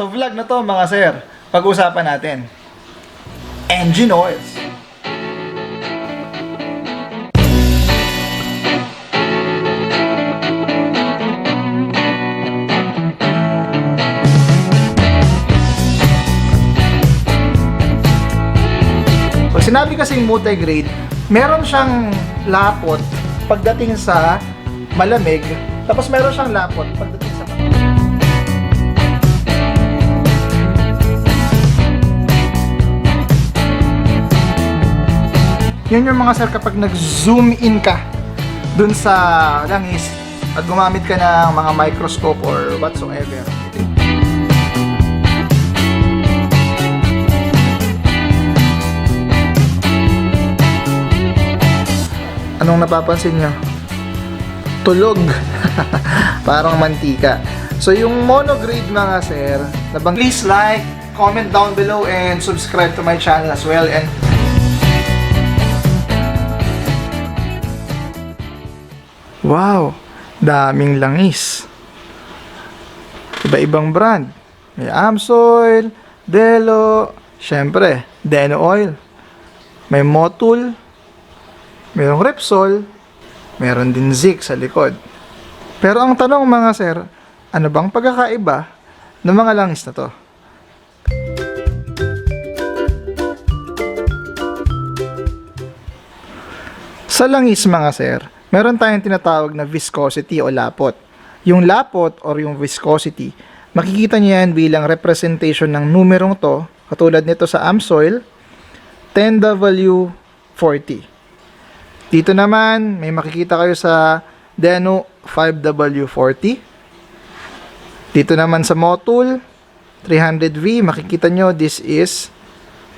Sa vlog na to mga sir, pag-usapan natin. Engine oils. Pag sinabi kasing multi-grade, meron siyang lapot pagdating sa malamig, tapos meron siyang lapot pagdating Yun yung mga sir kapag nag-zoom in ka dun sa langis at gumamit ka ng mga microscope or whatsoever. Anong napapansin nyo? Tulog. Parang mantika. So yung monograde mga sir, nabang please like, comment down below and subscribe to my channel as well and Wow, daming langis. Iba-ibang brand. May Amsoil, Delo, syempre, Deno Oil. May Motul, mayroong Repsol, meron din Zik sa likod. Pero ang tanong mga sir, ano bang pagkakaiba ng mga langis na to? Sa langis mga sir, meron tayong tinatawag na viscosity o lapot. Yung lapot or yung viscosity, makikita niyo yan bilang representation ng numerong to, katulad nito sa Amsoil, 10W40. Dito naman, may makikita kayo sa Deno 5W40. Dito naman sa Motul 300V, makikita nyo this is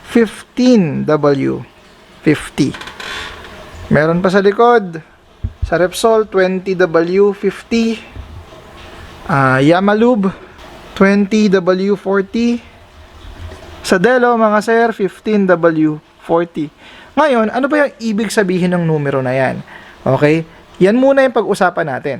15W50. Meron pa sa likod, sa Repsol 20W50, ah Yamalube 20W40, sa Delo mga sir 15W40. Ngayon, ano ba yung ibig sabihin ng numero na yan? Okay? Yan muna yung pag-usapan natin.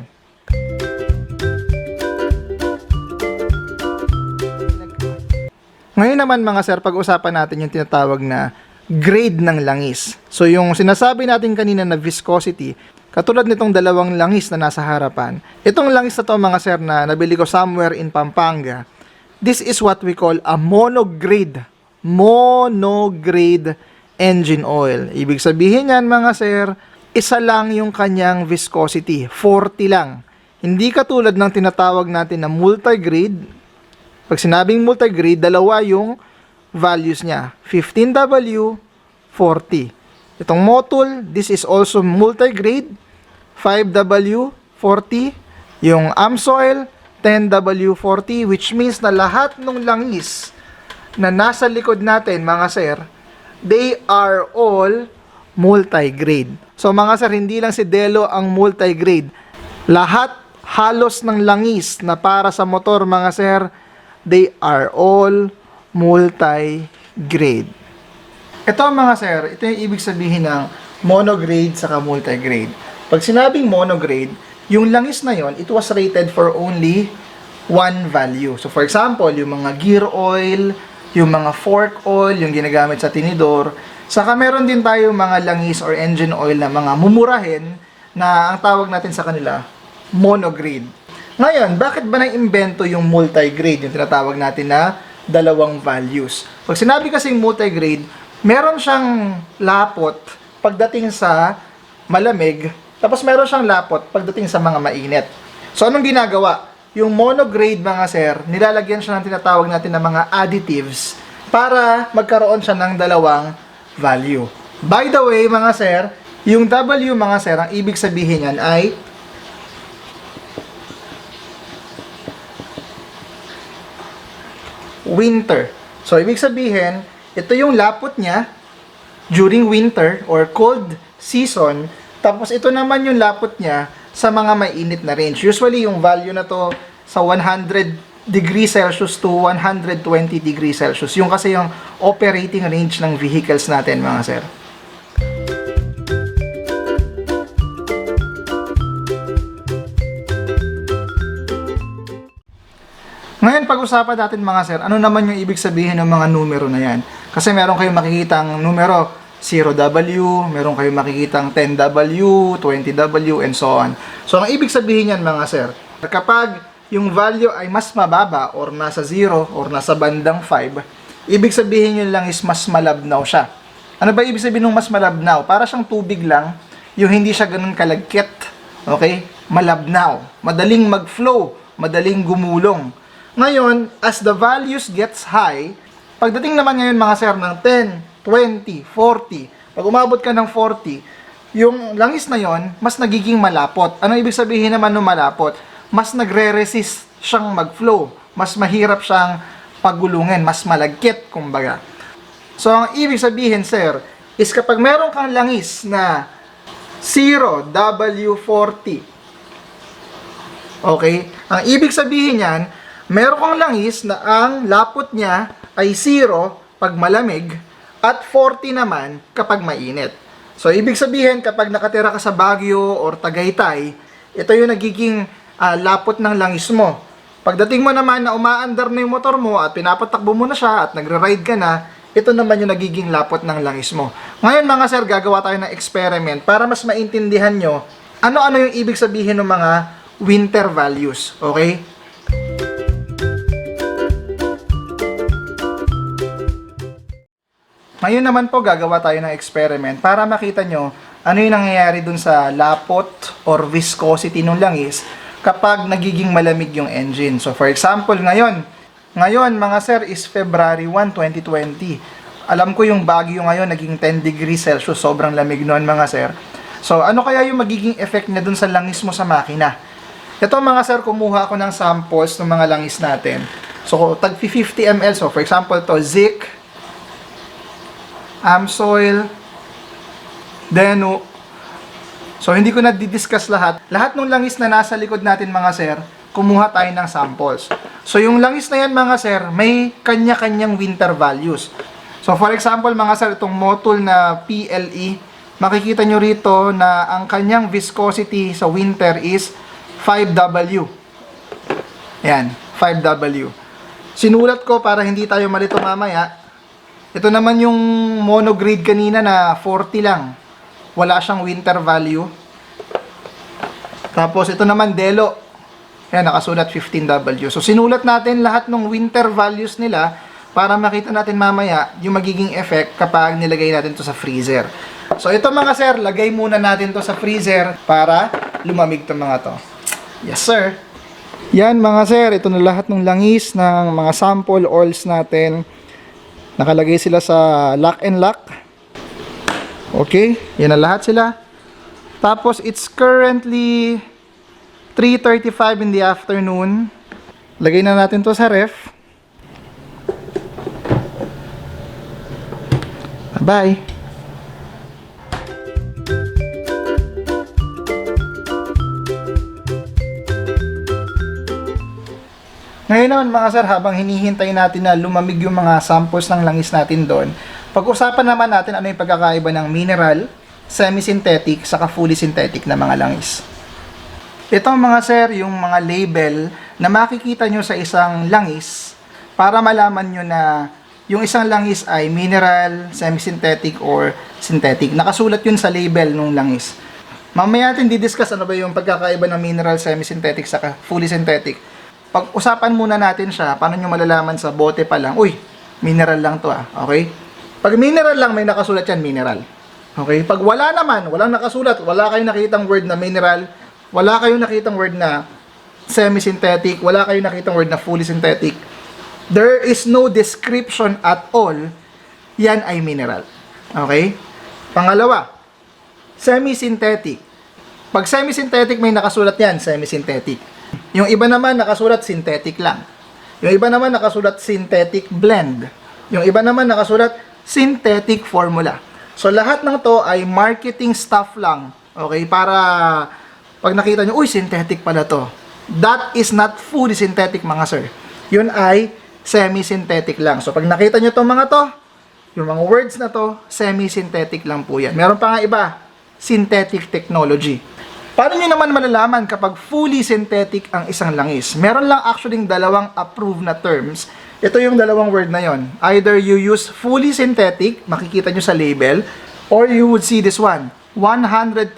Ngayon naman mga sir, pag-usapan natin yung tinatawag na grade ng langis. So yung sinasabi natin kanina na viscosity, katulad nitong dalawang langis na nasa harapan, itong langis na to mga sir na nabili ko somewhere in Pampanga, this is what we call a monograde. Monograde engine oil. Ibig sabihin yan mga sir, isa lang yung kanyang viscosity, 40 lang. Hindi katulad ng tinatawag natin na multigrade. Pag sinabing multigrade, dalawa yung values niya. 15W, 40. Itong Motul, this is also multigrade. 5W, 40. Yung Amsoil, 10W40, which means na lahat ng langis na nasa likod natin, mga sir, they are all multigrade. So mga sir, hindi lang si Delo ang multigrade. Lahat halos ng langis na para sa motor, mga sir, they are all multigrade. Ito mga sir, ito yung ibig sabihin ng monograde saka multigrade. Pag sinabing monograde, yung langis na yon, it was rated for only one value. So for example, yung mga gear oil, yung mga fork oil, yung ginagamit sa tinidor, saka meron din tayo mga langis or engine oil na mga mumurahin na ang tawag natin sa kanila, monograde. Ngayon, bakit ba naimbento yung multigrade, yung tinatawag natin na dalawang values? Pag sinabi kasing multigrade, meron siyang lapot pagdating sa malamig, tapos meron siyang lapot pagdating sa mga mainit. So, anong ginagawa? Yung monograde, mga sir, nilalagyan siya ng tinatawag natin na mga additives para magkaroon siya ng dalawang value. By the way, mga sir, yung W, mga sir, ang ibig sabihin yan ay winter. So, ibig sabihin, ito yung lapot niya during winter or cold season. Tapos, ito naman yung lapot niya sa mga mainit na range. Usually, yung value na to sa 100 degrees Celsius to 120 degrees Celsius. Yung kasi yung operating range ng vehicles natin, mga sir. Ngayon, pag-usapan natin mga sir, ano naman yung ibig sabihin ng mga numero na yan? Kasi meron kayong makikitang numero 0W, meron kayong makikitang 10W, 20W, and so on. So, ang ibig sabihin yan mga sir, kapag yung value ay mas mababa or nasa 0 or nasa bandang 5, ibig sabihin yun lang is mas malabnaw siya. Ano ba ibig sabihin ng mas malabnaw? Para siyang tubig lang, yung hindi siya ganun kalagkit. Okay? Malabnaw. Madaling mag-flow. Madaling gumulong. Ngayon, as the values gets high, pagdating naman ngayon mga sir ng 10, 20, 40, pag umabot ka ng 40, yung langis na yon mas nagiging malapot. Ano ibig sabihin naman ng malapot? Mas nagre-resist siyang mag-flow. Mas mahirap siyang pagulungin. Mas malagkit, kumbaga. So, ang ibig sabihin, sir, is kapag meron kang langis na 0W40, okay, ang ibig sabihin yan, meron kang langis na ang lapot niya ay 0 pag malamig at 40 naman kapag mainit. So, ibig sabihin, kapag nakatira ka sa Baguio or Tagaytay, ito yung nagiging ah, lapot ng langis mo. Pagdating mo naman na umaandar na yung motor mo at pinapatakbo mo na siya at nagre-ride ka na, ito naman yung nagiging lapot ng langis mo. Ngayon mga sir, gagawa tayo ng experiment para mas maintindihan nyo ano-ano yung ibig sabihin ng mga winter values. Okay? Ngayon naman po gagawa tayo ng experiment para makita nyo ano yung nangyayari dun sa lapot or viscosity ng langis kapag nagiging malamig yung engine. So for example, ngayon, ngayon mga sir is February 1, 2020. Alam ko yung Baguio ngayon naging 10 degrees Celsius, sobrang lamig noon mga sir. So ano kaya yung magiging effect niya dun sa langis mo sa makina? Ito mga sir, kumuha ako ng samples ng mga langis natin. So tag 50 ml, so for example to Zik, Amsoil, Denu. So, hindi ko na didiscuss lahat. Lahat ng langis na nasa likod natin mga sir, kumuha tayo ng samples. So, yung langis na yan mga sir, may kanya-kanyang winter values. So, for example mga sir, itong motul na PLE, makikita nyo rito na ang kanyang viscosity sa winter is 5W. Yan, 5W. Sinulat ko para hindi tayo malito mamaya, ito naman yung monograde kanina na 40 lang. Wala siyang winter value. Tapos ito naman Delo. Yan, nakasulat 15W. So sinulat natin lahat ng winter values nila para makita natin mamaya yung magiging effect kapag nilagay natin to sa freezer. So ito mga sir, lagay muna natin to sa freezer para lumamig to mga to. Yes sir. Yan mga sir, ito na lahat ng langis ng mga sample oils natin. Nakalagay sila sa lock and lock. Okay, yan na lahat sila. Tapos it's currently 3.35 in the afternoon. Lagay na natin to sa ref. Bye. Ngayon naman mga sir, habang hinihintay natin na lumamig yung mga samples ng langis natin doon, pag-usapan naman natin ano yung pagkakaiba ng mineral, semi-synthetic, saka fully synthetic na mga langis. Ito mga sir, yung mga label na makikita nyo sa isang langis para malaman nyo na yung isang langis ay mineral, semi-synthetic, or synthetic. Nakasulat yun sa label ng langis. Mamaya natin didiscuss ano ba yung pagkakaiba ng mineral, semi-synthetic, saka fully synthetic. Pag-usapan muna natin siya, paano nyo malalaman sa bote pa lang, uy, mineral lang to ah, okay? Pag mineral lang, may nakasulat yan, mineral. Okay? Pag wala naman, walang nakasulat, wala kayong nakitang word na mineral, wala kayong nakitang word na semi-synthetic, wala kayong nakitang word na fully synthetic, there is no description at all, yan ay mineral. Okay? Pangalawa, semi-synthetic. Pag semi-synthetic, may nakasulat yan, semi-synthetic. Yung iba naman nakasulat synthetic lang. Yung iba naman nakasulat synthetic blend. Yung iba naman nakasulat synthetic formula. So lahat ng to ay marketing stuff lang. Okay? Para pag nakita nyo, uy, synthetic pala to. That is not fully synthetic mga sir. Yun ay semi-synthetic lang. So pag nakita nyo tong mga to, yung mga words na to, semi-synthetic lang po yan. Meron pa nga iba, synthetic technology. Paano nyo naman malalaman kapag fully synthetic ang isang langis? Meron lang actually dalawang approved na terms. Ito yung dalawang word na yon. Either you use fully synthetic, makikita nyo sa label, or you would see this one, 100%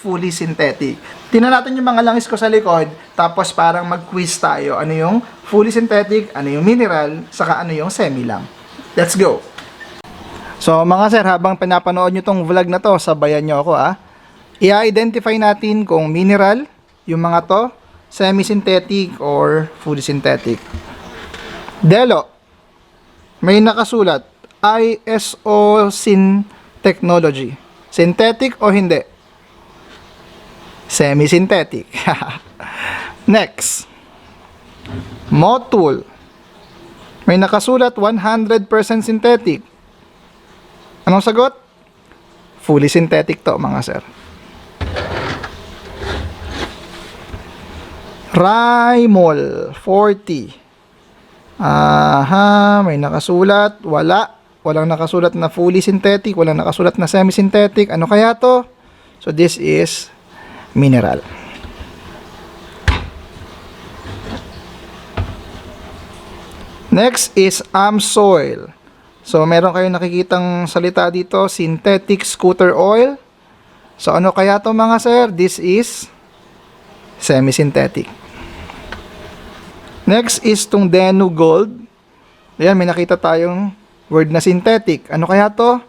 fully synthetic. Tingnan natin yung mga langis ko sa likod, tapos parang mag-quiz tayo. Ano yung fully synthetic, ano yung mineral, saka ano yung semi lang. Let's go! So mga sir, habang pinapanood nyo tong vlog na to, sabayan nyo ako ah. I-identify natin kung mineral, yung mga to, semi-synthetic or fully synthetic. Delo, may nakasulat, ISO Syn Technology. Synthetic o hindi? Semi-synthetic. Next, Motul. May nakasulat 100% synthetic. Anong sagot? Fully synthetic to mga sir. Rymol 40. Aha, may nakasulat, wala. Walang nakasulat na fully synthetic, walang nakasulat na semi-synthetic. Ano kaya to? So this is mineral. Next is Amsoil. So meron kayong nakikitang salita dito, synthetic scooter oil. So ano kaya to mga sir? This is semi-synthetic. Next is tong Denu Gold. Ayan, may nakita tayong word na synthetic. Ano kaya to?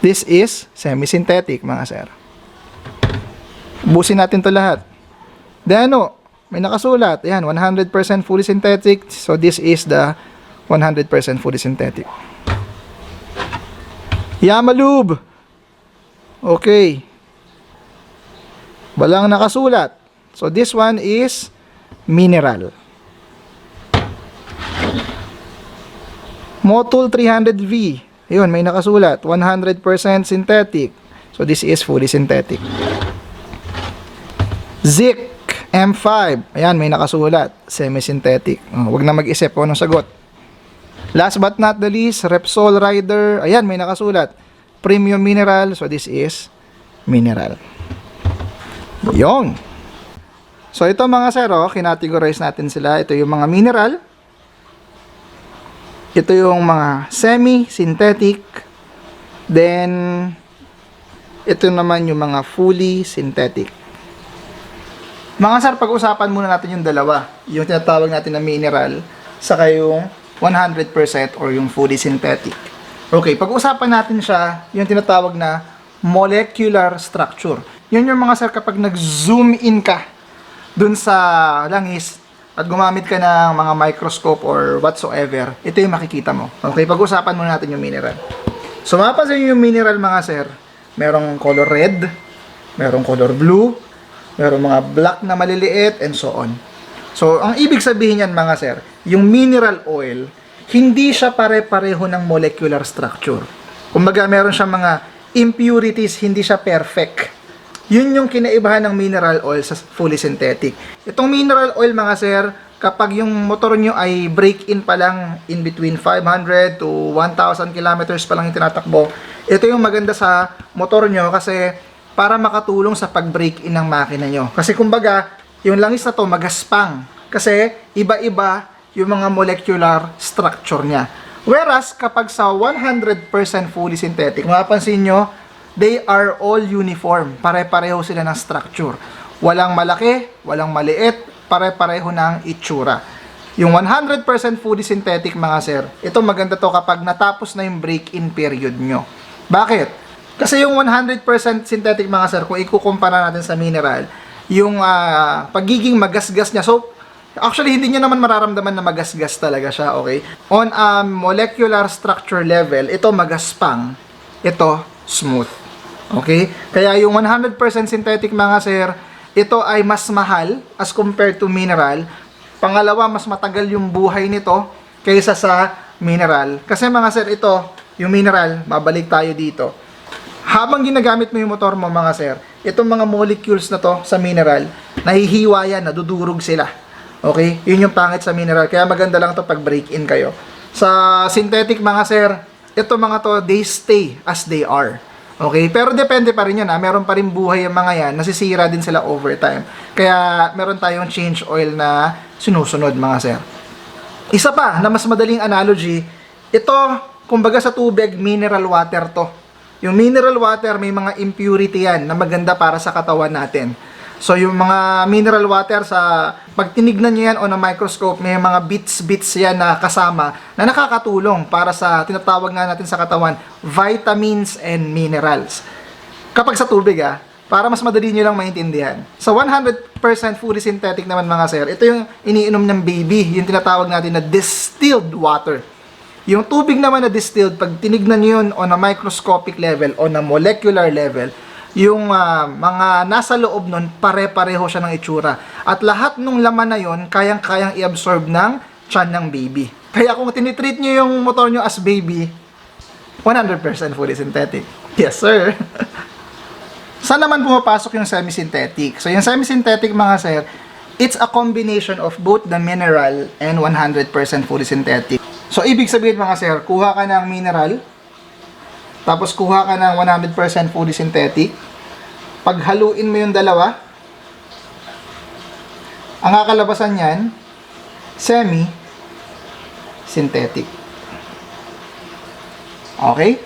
This is semi-synthetic, mga sir. Busin natin to lahat. Denu, may nakasulat. Ayan, 100% fully synthetic. So, this is the 100% fully synthetic. Yamalube. Okay. Walang nakasulat. So, this one is mineral. Motul 300V. Ayun, may nakasulat. 100% synthetic. So, this is fully synthetic. Zik M5. Ayan, may nakasulat. Semi-synthetic. Oh, wag na mag-isip kung anong sagot. Last but not the least, Repsol Rider. Ayan, may nakasulat. Premium mineral. So, this is mineral. Yung. So, ito mga sir, oh, kinategorize natin sila. Ito yung mga mineral. Ito yung mga semi-synthetic. Then, ito naman yung mga fully synthetic. Mga sir, pag-usapan muna natin yung dalawa. Yung tinatawag natin na mineral, saka yung 100% or yung fully synthetic. Okay, pag-usapan natin siya, yung tinatawag na molecular structure. Yun yung mga sir, kapag nag-zoom in ka dun sa langis, at gumamit ka ng mga microscope or whatsoever, ito yung makikita mo. Okay, pag-usapan muna natin yung mineral. So, mapapansin nyo yung mineral mga sir, merong color red, merong color blue, merong mga black na maliliit, and so on. So, ang ibig sabihin yan mga sir, yung mineral oil, hindi siya pare-pareho ng molecular structure. Kumbaga, meron siyang mga impurities, hindi siya perfect. Yun yung kinaibahan ng mineral oil sa fully synthetic. Itong mineral oil mga sir, kapag yung motor nyo ay break-in pa lang in between 500 to 1,000 kilometers pa lang yung tinatakbo, ito yung maganda sa motor nyo kasi para makatulong sa pag-break-in ng makina nyo. Kasi kumbaga, yung langis na to magaspang. Kasi iba-iba yung mga molecular structure niya. Whereas, kapag sa 100% fully synthetic, mapapansin nyo, they are all uniform. Pare-pareho sila ng structure. Walang malaki, walang maliit, pare-pareho ng itsura. Yung 100% fully synthetic mga sir, ito maganda to kapag natapos na yung break-in period nyo. Bakit? Kasi yung 100% synthetic mga sir, kung ikukumpara natin sa mineral, yung ah, pagiging magasgas niya, so Actually, hindi nyo naman mararamdaman na magasgas talaga siya, okay? On a molecular structure level, ito magaspang, ito smooth. Okay? Kaya yung 100% synthetic mga sir, ito ay mas mahal as compared to mineral. Pangalawa, mas matagal yung buhay nito kaysa sa mineral. Kasi mga sir, ito, yung mineral, mabalik tayo dito. Habang ginagamit mo yung motor mo mga sir, itong mga molecules na to sa mineral, nahihiwa yan, nadudurog sila. Okay? Yun yung pangit sa mineral. Kaya maganda lang to pag break-in kayo. Sa synthetic mga sir, ito mga to, they stay as they are. Okay? Pero depende pa rin yun, ha? Meron pa rin buhay yung mga yan, nasisira din sila over time. Kaya, meron tayong change oil na sinusunod, mga sir. Isa pa, na mas madaling analogy, ito, kumbaga sa tubig, mineral water to. Yung mineral water, may mga impurity yan na maganda para sa katawan natin. So, yung mga mineral water sa, pag tinignan nyo yan on a microscope, may mga bits-bits yan na kasama na nakakatulong para sa, tinatawag nga natin sa katawan, vitamins and minerals. Kapag sa tubig ah, para mas madali nyo lang maintindihan. Sa 100% fully synthetic naman mga sir, ito yung iniinom ng baby, yung tinatawag natin na distilled water. Yung tubig naman na distilled, pag tinignan nyo yun on a microscopic level, on a molecular level, yung ah, mga nasa loob nun, pare-pareho siya ng itsura. At lahat ng laman na yon kayang-kayang i-absorb ng tiyan ng baby. Kaya kung tinitreat nyo yung motor nyo as baby, 100% fully synthetic. Yes, sir. Saan naman pumapasok yung semi-synthetic? So, yung semi-synthetic, mga sir, it's a combination of both the mineral and 100% fully synthetic. So, ibig sabihin, mga sir, kuha ka ng mineral, tapos kuha ka ng 100% fully synthetic, paghaluin mo yung dalawa, ang kakalabasan niyan, semi-synthetic. Okay?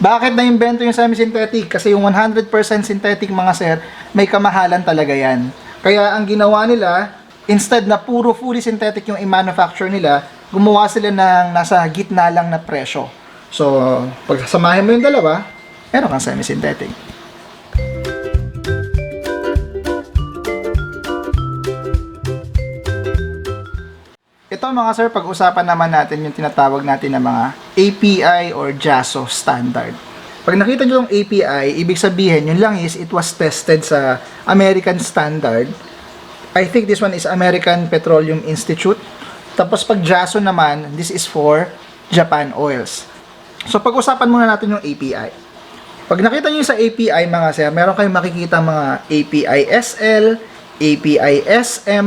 Bakit na-invento yung semi-synthetic? Kasi yung 100% synthetic mga sir, may kamahalan talaga yan. Kaya ang ginawa nila, instead na puro fully synthetic yung i-manufacture nila, gumawa sila ng nasa gitna lang na presyo. So, pag samahin mo yung dalawa, meron kang semi-synthetic. Ito mga sir, pag-usapan naman natin yung tinatawag natin na mga API or JASO standard. Pag nakita nyo yung API, ibig sabihin, yun lang is it was tested sa American standard. I think this one is American Petroleum Institute. Tapos pag JASO naman, this is for Japan Oils. So pag-usapan muna natin yung API. Pag nakita nyo sa API mga sir, meron kayong makikita mga API SL, API SM,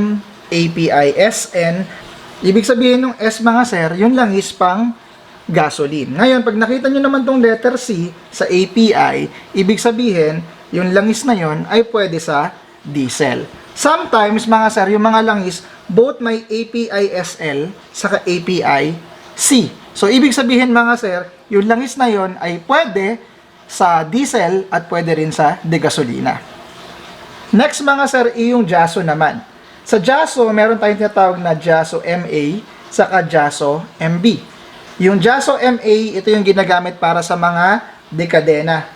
API SN. Ibig sabihin ng S mga sir, yun lang is pang gasoline. Ngayon, pag nakita nyo naman tong letter C sa API, ibig sabihin, yung langis na yun ay pwede sa diesel. Sometimes, mga sir, yung mga langis, both may API SL saka API C. So, ibig sabihin mga sir, yung langis na yun ay pwede sa diesel at pwede rin sa degasolina. Next mga sir, yung JASO naman. Sa JASO, meron tayong tinatawag na JASO MA saka JASO MB. Yung JASO MA, ito yung ginagamit para sa mga dekadena.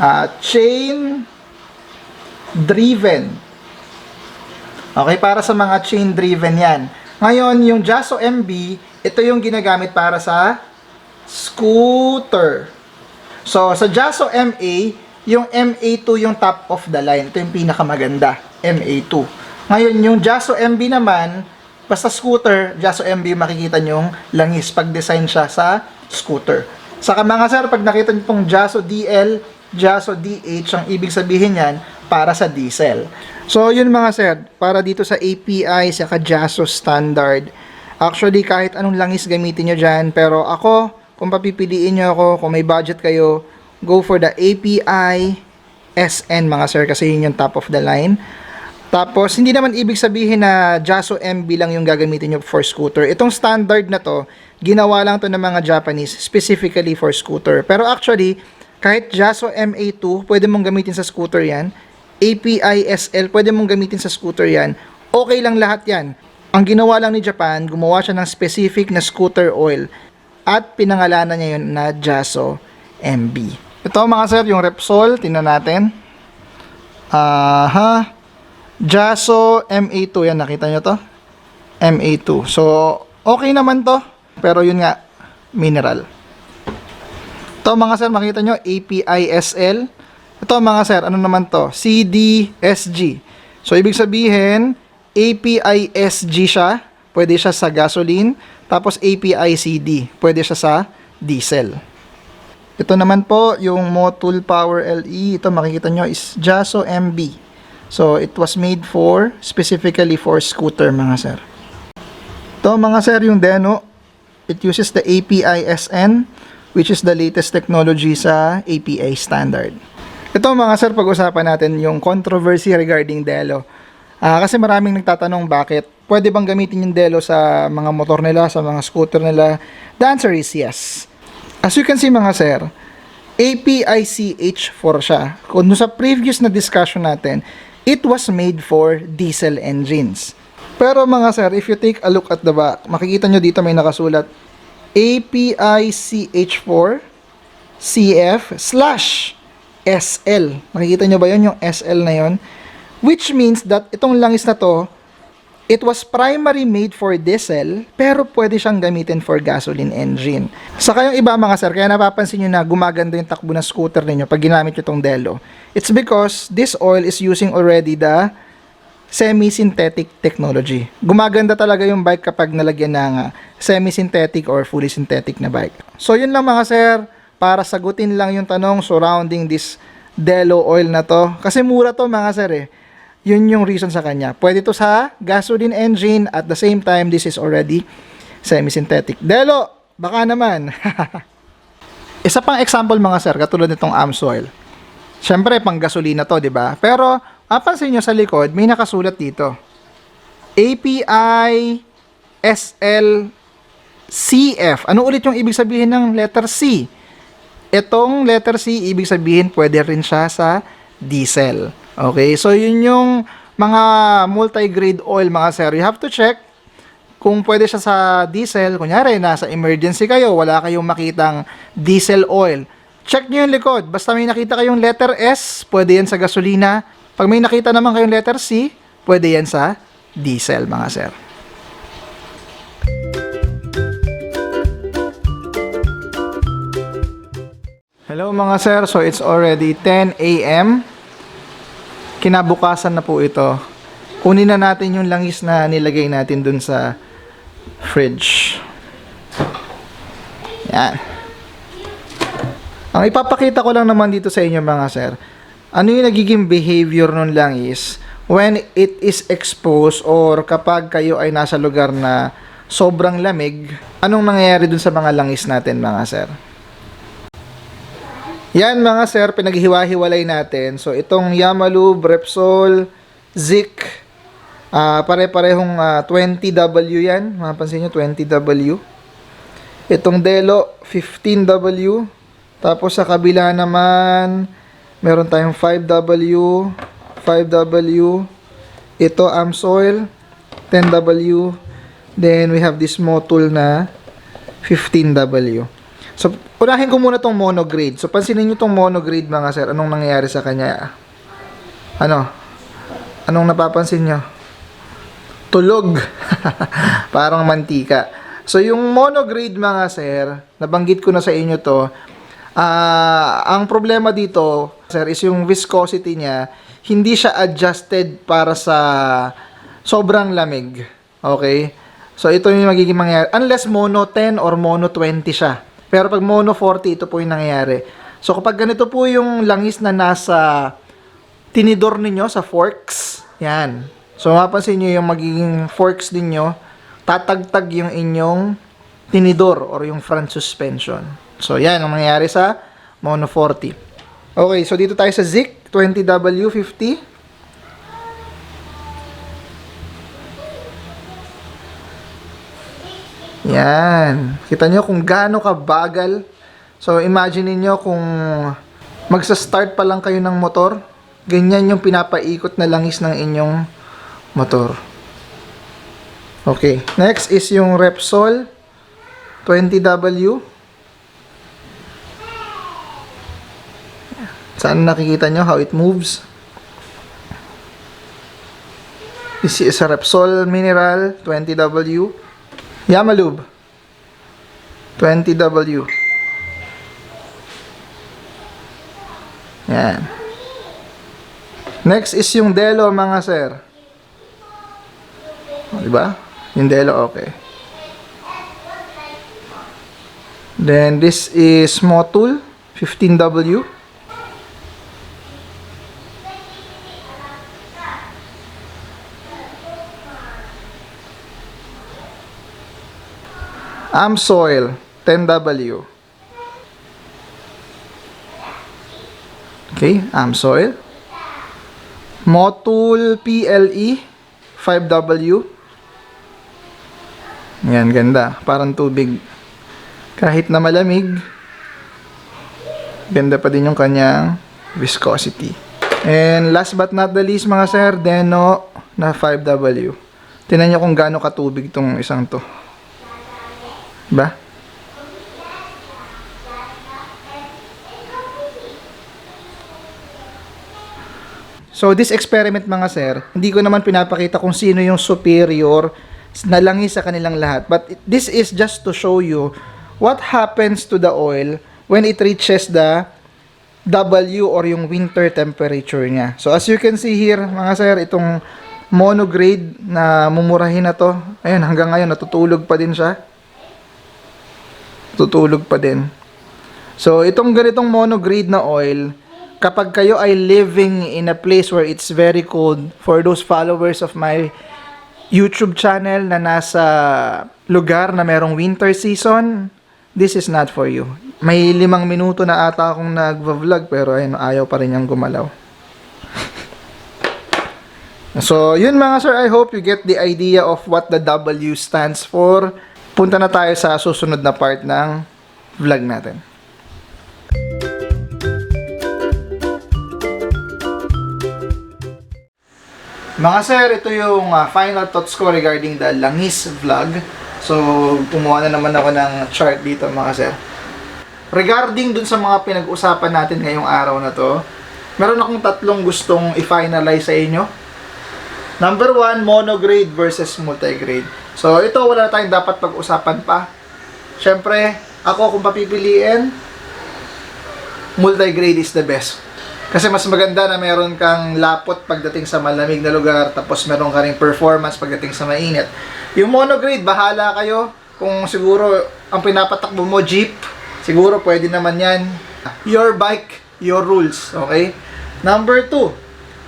Ah, chain driven. Okay, para sa mga chain driven yan. Ngayon, yung JASO MB, ito yung ginagamit para sa scooter. So, sa JASO MA, yung MA2 yung top of the line. Ito yung pinakamaganda, MA2. Ngayon, yung JASO MB naman, basta scooter, JASO MB makikita nyong langis pag design siya sa scooter. Saka mga sir, pag nakita nyo pong JASO DL, JASO DH, ang ibig sabihin yan, para sa diesel. So, yun mga sir, para dito sa API, saka JASO standard, actually, kahit anong langis gamitin nyo dyan, pero ako, kung papipiliin nyo ako, kung may budget kayo, go for the API SN mga sir, kasi yun yung top of the line. Tapos, hindi naman ibig sabihin na JASO MB lang yung gagamitin nyo for scooter. Itong standard na to, ginawa lang to ng mga Japanese specifically for scooter. Pero actually, kahit JASO MA2, pwede mong gamitin sa scooter yan. API SL, pwede mong gamitin sa scooter yan. Okay lang lahat yan. Ang ginawa lang ni Japan, gumawa siya ng specific na scooter oil at pinangalanan niya yun na JASO MB. Ito mga sir, yung Repsol, tingnan natin. Aha. JASO MA2, yan nakita nyo to? MA2. So, okay naman to. Pero yun nga, mineral. Ito mga sir, makita nyo, API SL. Ito mga sir, ano naman to? CDSG. So, ibig sabihin, API SG siya. Pwede siya sa gasoline. Tapos API CD. Pwede siya sa diesel. Ito naman po, yung Motul Power LE. Ito makikita nyo is JASO MB. So, it was made for, specifically for scooter mga sir. Ito mga sir, yung Deno, it uses the API SN. which is the latest technology sa API standard. Ito mga sir, pag-usapan natin yung controversy regarding Delo. Ah, kasi maraming nagtatanong bakit pwede bang gamitin yung Delo sa mga motor nila, sa mga scooter nila. The answer is yes. As you can see mga sir, APICH4 siya. Kung sa previous na discussion natin, it was made for diesel engines. Pero mga sir, if you take a look at the back, makikita nyo dito may nakasulat APICH4 CF slash SL. Makikita nyo ba yun, yung SL na yun? Which means that itong langis na to, it was primary made for diesel, pero pwede siyang gamitin for gasoline engine. Sa kayong iba mga sir, kaya napapansin nyo na gumaganda yung takbo ng scooter ninyo pag ginamit nyo itong Delo. It's because this oil is using already the semi-synthetic technology. Gumaganda talaga yung bike kapag nalagyan ng semi-synthetic or fully synthetic na bike. So yun lang mga sir, para sagutin lang yung tanong surrounding this Delo oil na to. Kasi mura to mga sir eh. Yun yung reason sa kanya. Pwede to sa gasoline engine at the same time this is already semi-synthetic. Delo, baka naman. Isa pang example mga sir, katulad nitong Amsoil. Siyempre, pang gasolina to, di ba? Pero, mapansin nyo sa likod, may nakasulat dito. API SL CF. Ano ulit yung ibig sabihin ng letter C? Itong letter C, ibig sabihin, pwede rin siya sa diesel. Okay? So, yun yung mga multi-grade oil, mga sir. You have to check kung pwede siya sa diesel, kunyari, nasa emergency kayo, wala kayong makitang diesel oil, check nyo yung likod. Basta may nakita kayong letter S, pwede yan sa gasolina. Pag may nakita naman kayong letter C, pwede yan sa diesel, mga sir. Hello mga sir, so it's already 10 a.m. Kinabukasan na po ito. Kunin na natin yung langis na nilagay natin dun sa fridge. Yan. Ang ipapakita ko lang naman dito sa inyo mga sir, ano yung nagiging behavior nun langis when it is exposed or kapag kayo ay nasa lugar na sobrang lamig, anong nangyayari dun sa mga langis natin mga sir? Yan mga sir, pinaghiwa-hiwalay natin. So itong Yamalube, Repsol, Zik, ah pare-parehong ah, 20W yan. Mapansin nyo, 20W. Itong Delo, 15W. Tapos sa kabila naman, meron tayong 5W, 5W. Ito, Amsoil, 10W. Then we have this Motul na 15W. So, unahin ko muna tong monograde. So, pansinin nyo tong monograde mga sir. Anong nangyayari sa kanya? Ano? Anong napapansin nyo? Tulog. Parang mantika. So, yung monograde mga sir, nabanggit ko na sa inyo to, ah ang problema dito, sir, is yung viscosity niya, hindi siya adjusted para sa sobrang lamig. Okay? So, ito yung magiging mangyayari. Unless mono 10 or mono 20 siya. Pero pag mono 40, ito po yung nangyayari. So, kapag ganito po yung langis na nasa tinidor ninyo sa forks, yan. So, mapansin nyo yung magiging forks ninyo, tatagtag yung inyong tinidor or yung front suspension. So, yan ang nangyayari sa mono 40. Okay, so dito tayo sa Zik 20W50. Yan. Kita nyo kung gaano kabagal. So, imagine niyo kung magsa-start pa lang kayo ng motor, ganyan yung pinapaikot na langis ng inyong motor. Okay. Next is yung Repsol 20W. Saan nakikita nyo how it moves? This is a Repsol Mineral 20W. Yamalube 20W. Yan. Next is yung Delo mga sir. O, diba? Yung Delo okay. Then this is Motul 15W. Amsoil 10W. Okay, Amsoil. Motul PLE 5W. Yan, ganda. Parang tubig. Kahit na malamig, ganda pa din yung kanyang viscosity. And last but not the least mga sir, Deno na 5W. Tinan nyo kung gaano katubig tong isang to. Ba? So this experiment mga sir, hindi ko naman pinapakita kung sino yung superior na langis sa kanilang lahat. But this is just to show you what happens to the oil when it reaches the W or yung winter temperature niya. So as you can see here, mga sir, itong monograde na mumurahin na to, ayun, hanggang ngayon natutulog pa din siya. Tutulog pa din. So itong ganitong monograde na oil, kapag kayo ay living in a place where it's very cold, for those followers of my YouTube channel na nasa lugar na merong winter season, this is not for you. May limang minuto na ata akong nag-vlog pero ayun, ayaw pa rin niyang gumalaw. so, yun mga sir, I hope you get the idea of what the W stands for. Punta na tayo sa susunod na part ng vlog natin. Mga sir, ito yung ah, final thoughts ko regarding the langis vlog. So, kumuha na naman ako ng chart dito mga sir. Regarding dun sa mga pinag-usapan natin ngayong araw na to, meron akong tatlong gustong i-finalize sa inyo. Number one, monograde versus multigrade. So, ito wala tayong dapat pag-usapan pa. Siyempre, ako kung papipiliin, multigrade is the best. Kasi mas maganda na meron kang lapot pagdating sa malamig na lugar, tapos meron ka ring performance pagdating sa mainit. Yung monograde, bahala kayo. Kung siguro ang pinapatakbo mo, jeep, siguro pwede naman yan. Your bike, your rules. Okay? Number two,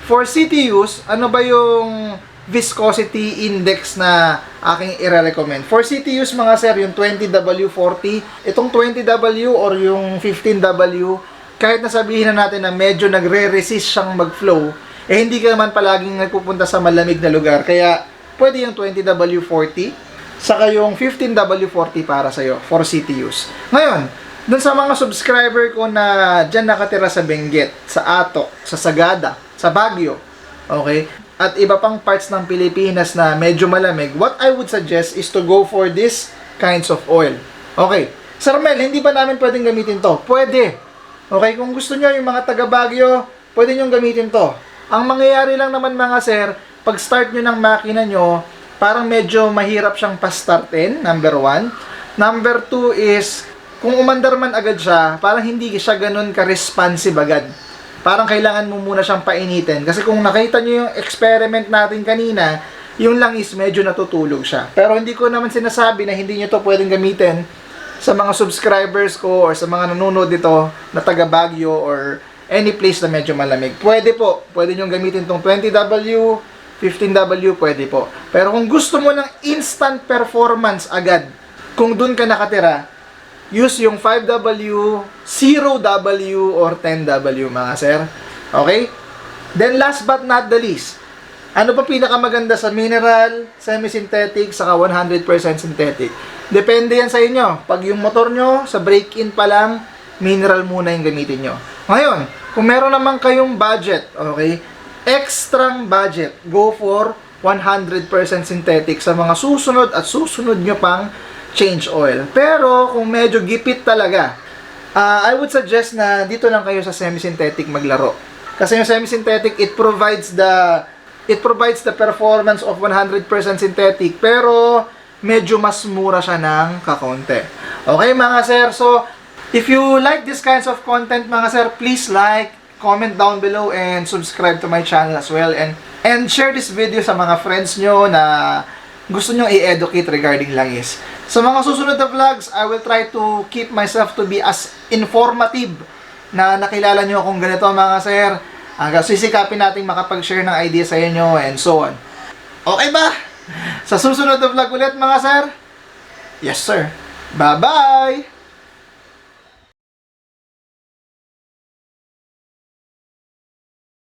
for city use, ano ba yung viscosity index na aking i-recommend? For city use mga sir, yung 20W40, itong 20W or yung 15W, kahit nasabihin na natin na medyo nagre-resist siyang mag-flow, eh hindi ka naman palaging nagpupunta sa malamig na lugar. Kaya pwede yung 20W40, saka yung 15W40 para sa'yo, for city use. Ngayon, dun sa mga subscriber ko na dyan nakatira sa Benguet, sa Atok, sa Sagada, sa Baguio, okay? At iba pang parts ng Pilipinas na medyo malamig, what I would suggest is to go for this kinds of oil. Okay. Sir Mel, hindi ba namin pwedeng gamitin to? Pwede. Okay, kung gusto nyo yung mga taga Baguio, pwede nyo gamitin to. Ang mangyayari lang naman mga sir, pag start nyo ng makina nyo, parang medyo mahirap siyang pastartin, number one. Number two is, kung umandar man agad siya, parang hindi siya ganun ka-responsive agad. Parang kailangan mo muna siyang painitin. Kasi kung nakita nyo yung experiment natin kanina, yung langis medyo natutulog siya. Pero hindi ko naman sinasabi na hindi nyo to pwedeng gamitin sa mga subscribers ko or sa mga nanonood dito na taga Baguio or any place na medyo malamig. Pwede po. Pwede nyo gamitin tong 20W, 15W, pwede po. Pero kung gusto mo ng instant performance agad, kung dun ka nakatira, use yung 5W, 0W, or 10W mga sir. Okay? Then last but not the least, ano pa pinakamaganda sa mineral, semi-synthetic, saka 100% synthetic? Depende yan sa inyo. Pag yung motor nyo, sa break-in pa lang, mineral muna yung gamitin nyo. Ngayon, kung meron naman kayong budget, okay, extrang budget, go for 100% synthetic sa mga susunod at susunod nyo pang change oil. Pero, kung medyo gipit talaga, ah, I would suggest na dito lang kayo sa semi-synthetic maglaro. Kasi yung semi-synthetic, it provides the it provides the performance of 100% synthetic pero medyo mas mura siya ng kakonte. Okay mga sir, so if you like this kinds of content mga sir, please like, comment down below and subscribe to my channel as well and and share this video sa mga friends nyo na gusto nyo i-educate regarding langis. Sa mga susunod na vlogs, I will try to keep myself to be as informative na nakilala nyo akong ganito mga sir. Hanggang sisikapin natin makapag-share ng idea sa inyo and so on. Okay ba? Sa susunod na vlog ulit mga sir? Yes sir. Bye-bye!